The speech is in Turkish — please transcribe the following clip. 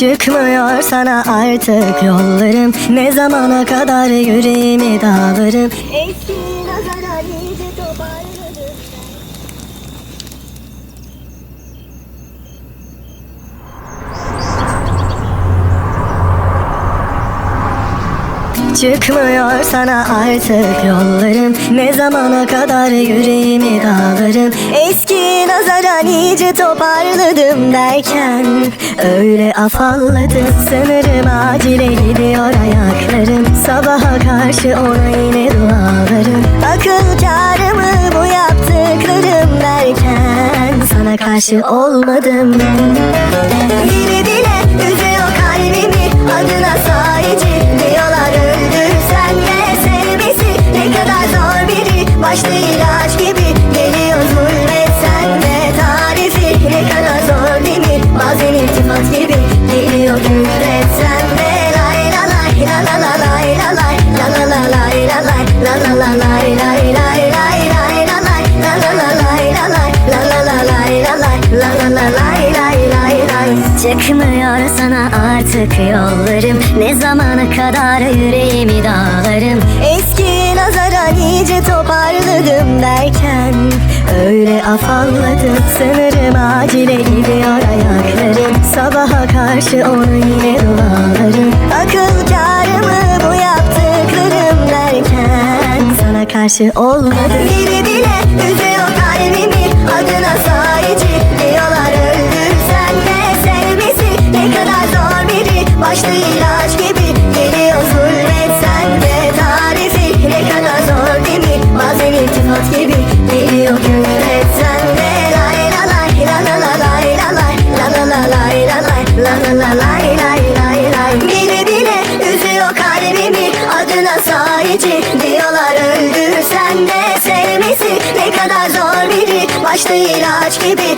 Çıkmıyor sana artık yollarım. Ne zamana kadar yüreğimi dağlarım. Eski nazara Çıkmıyor sana artık yollarım. Ne zamana kadar yüreğimi dağlarım. Eski nazaran iyice toparladım derken Öyle afalladım. Sanırım acile gidiyor ayaklarım. Sabaha karşı ona yine dualarım. Akıl kârı mı bu yaptıklarım derken Sana karşı olmadım la La la la lay lay lay lay lay la lay La la la lay la lay La la la lay la lay La la la lay lay lay lay Çıkmıyor sana artık yollarım Ne zamana kadar yüreğimi dağlarım Eski nazaran iyice toparladım derken Öyle afalladım sanırım acile gidiyor ayaklarım Sabaha karşı onu yine dualarım karşı olmadı. Bile bile üzüyor kalbimi Adına sahici diyorlar öldürsen de sevmesi Ne kadar zor biri. Başta ilaç gibi geliyor zulmetsen de Tarifi ne kadar zor değil mi? Bazen iltifat gibi geliyor küfretsen de Lay la lay la la la lay la lay La la la lay la lay La la la lay kalbimi Adına sahici diyorlar. Öldürsen de Sevmesi ne kadar zor biri. Başta ilaç gibi